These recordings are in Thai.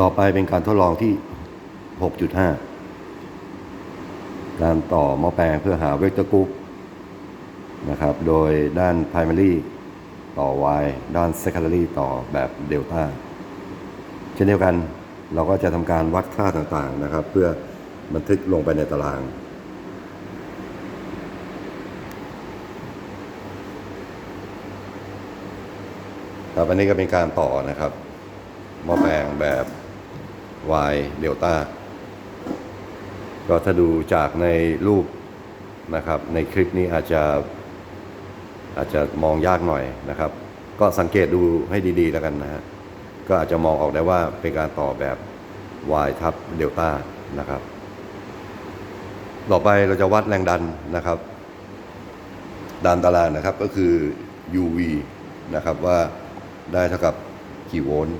ต่อไปเป็นการทดลองที่ 6.5 การต่อหม้อแปลงเพื่อหาเวกเตอร์กรุ๊ปนะครับ โดยด้าน primary ต่อ y ด้าน secondary ต่อแบบเดลต้าเช่นเดียวกันเราก็จะทำการวัดค่าต่างๆนะครับ เพื่อบันทึกลงไปในตาราง ครับอันนี้ก็เป็นการต่อนะครับหม้อแปลงแบบ y เดลต้าก็ถ้าดูจากในรูปนะครับ ในคลิปนี้อาจจะอาจจะมองยากหน่อยนะครับ ก็สังเกตดูให้ดีๆแล้วกันนะฮะก็อาจจะมองออกได้ว่าเป็นการต่อแบบ y ทับเดลต้านะครับ ต่อไปเราจะวัดแรงดันนะครับ ดันตารางนะครับก็คือ UV นะครับว่าได้เท่ากับกี่โวลต์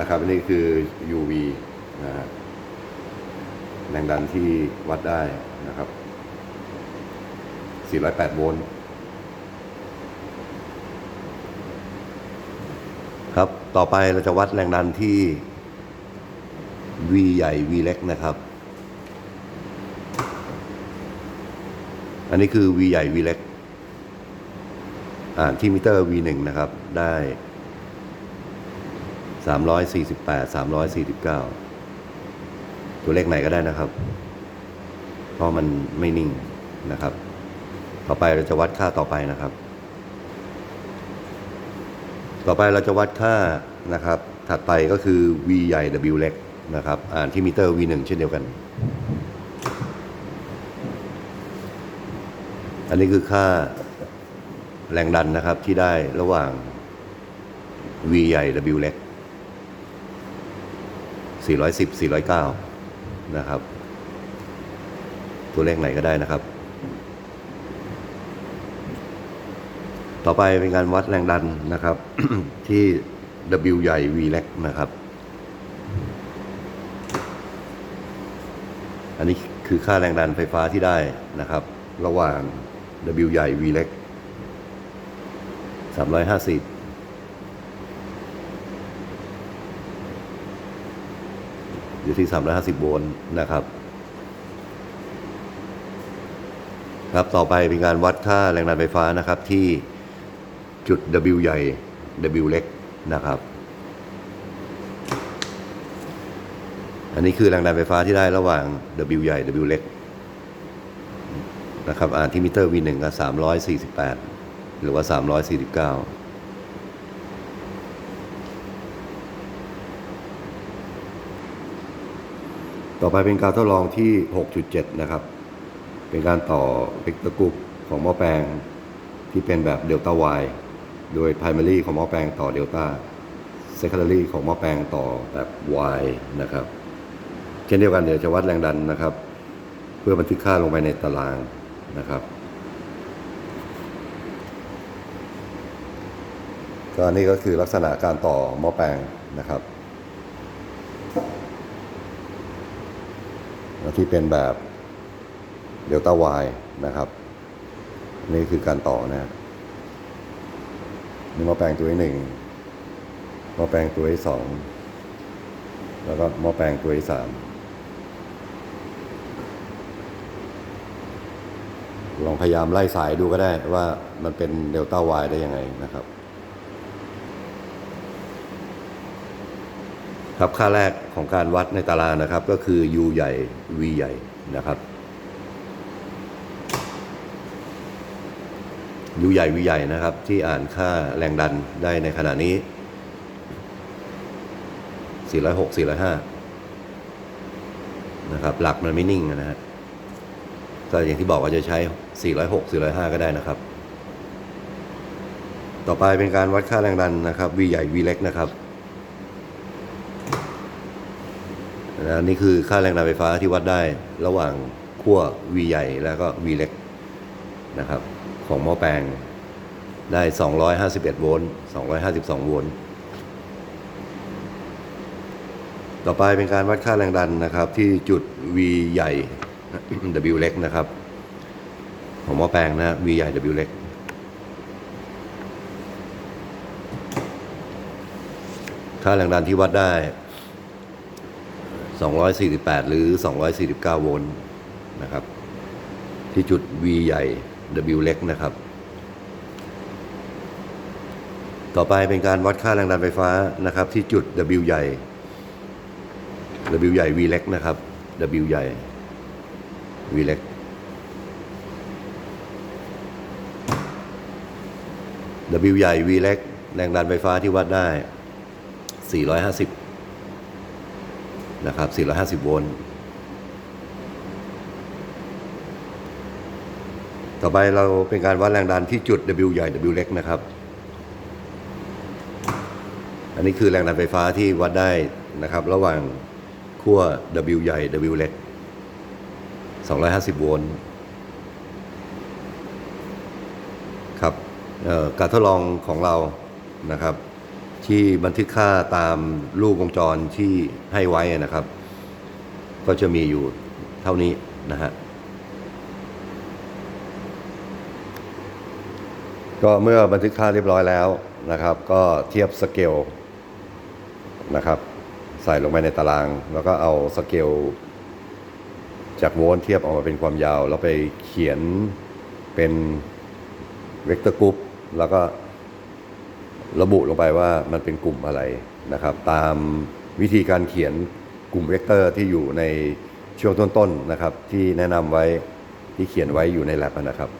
นะครับอันนี้คือ UV นะฮะแรงดันที่วัดได้นะครับ 408 โวลต์ครับ ต่อไปเราจะวัดแรงดันที่ V ใหญ่ V เล็กนะครับ อันนี้คือ V ใหญ่ V เล็ก อ่านที่มิเตอร์ V1 นะครับ ได้ 348 349 ตัวเลขไหนก็ได้นะครับ เพราะมันไม่นิ่งนะครับ ต่อไปเราจะวัดค่าต่อไปนะครับ ต่อไปเราจะวัดค่านะครับ ถัดไปก็คือ V ใหญ่ W เล็กนะครับ อ่านที่มิเตอร์ V1 เช่นเดียวกัน อันนี้คือค่าแรงดันนะครับที่ได้ระหว่าง V ใหญ่ W เล็ก 410 409 นะครับ ตัวเลขไหนก็ได้นะครับ ต่อไปเป็นการวัดแรงดันนะครับ ที่ W ใหญ่ V เล็กนะครับ อันนี้คือค่าแรงดันไฟฟ้าที่ได้นะครับ ระหว่าง W ใหญ่ V เล็ก350 อยู่ที่ 350 โวลต์นะครับ ครับต่อไปเป็นการวัดค่าแรงดันไฟฟ้านะครับที่จุด W ใหญ่ W เล็กนะครับ อันนี้คือแรงดันไฟฟ้าที่ได้ระหว่าง W ใหญ่ W เล็กนะครับอ่านที่มิเตอร์ V1 ก็348 หรือว่า 349 ต่อไปเป็นการทดลองที่ 6.7 นะครับ เป็นการต่อเวกเตอร์กรุ๊ปของหม้อแปลงที่เป็นแบบเดลต้า Y โดย primary ของหม้อแปลงต่อเดลต้า secondary ของหม้อแปลงต่อแบบ Y นะครับ เช่นเดียวกันเดี๋ยวจะวัดแรงดันนะครับ เพื่อบันทึกค่าลงไปในตารางนะครับก็นี่ก็คือลักษณะการต่อหม้อแปลงนะครับ ที่เป็นแบบเดลต้าวายนะครับ นี่คือการต่อนะนี่ม้อแปลงตัวที่หนึ่งม้อแปลงตัวที่สองแล้วก็ม้อแปลงตัวที่สามลองพยายามไล่สายดูก็ได้ว่ามันเป็นเดลต้าวายได้ยังไงนะครับ ครับค่าแรกของการวัดในตารางนะครับ ก็คือ U ใหญ่ V ใหญ่นะครับ U ใหญ่ V ใหญ่นะครับ ที่อ่านค่าแรงดันได้ในขณะนี้ 406 405 นะครับ หลักมันไม่นิ่งนะฮะก็อย่างที่บอกว่าจะใช้ 406 405 ก็ได้นะครับ ต่อไปเป็นการวัดค่าแรงดันนะครับ V ใหญ่ V เล็กนะครับ นะนี่คือค่าแรงดันไฟฟ้าที่วัดได้ระหว่างขั้ว V ใหญ่แล้วก็ V เล็กนะครับของหม้อแปลงได้ 251 โวลต์ 252 โวลต์ ต่อไปเป็นการวัดค่าแรงดันนะครับ ที่จุด V ใหญ่ W เล็กนะครับ ของหม้อแปลงนะ V ใหญ่ W เล็กค่าแรงดันที่วัดได้ 248 หรือ 249 โวลต์นะครับ ที่จุด V ใหญ่ W เล็กนะครับ ต่อไปเป็นการวัดค่าแรงดันไฟฟ้านะครับ ที่จุด W ใหญ่ W ใหญ่ V เล็กนะครับ W ใหญ่ V เล็ก W ใหญ่ V เล็ก แรงดันไฟฟ้าที่วัดได้ 450 นะครับ 450 โวลต์ ต่อไปเราเป็นการวัดแรงดันที่จุด W ใหญ่ W เล็กนะครับ อันนี้คือแรงดันไฟฟ้าที่วัดได้นะครับ ระหว่างขั้ว W ใหญ่ W เล็ก 250 โวลต์ครับการทดลองของเรานะครับ ที่บันทึกค่าตามรูปวงจรที่ให้ไว้นะครับ ก็จะมีอยู่เท่านี้นะฮะก็เมื่อบันทึกค่าเรียบร้อยแล้วนะครับ ก็เทียบสเกลนะครับ ใส่ลงไปในตาราง แล้วก็เอาสเกลจากโวลต์เทียบออกมาเป็นความยาว แล้วไปเขียนเป็นเวกเตอร์กรุ๊ปแล้วก็ ระบุลงไปว่ามันเป็นกลุ่มอะไรนะครับ ตามวิธีการเขียนกลุ่มเวกเตอร์ที่อยู่ในช่วงต้นๆนะครับ ที่แนะนำไว้ที่เขียนไว้อยู่ในแลบนะครับ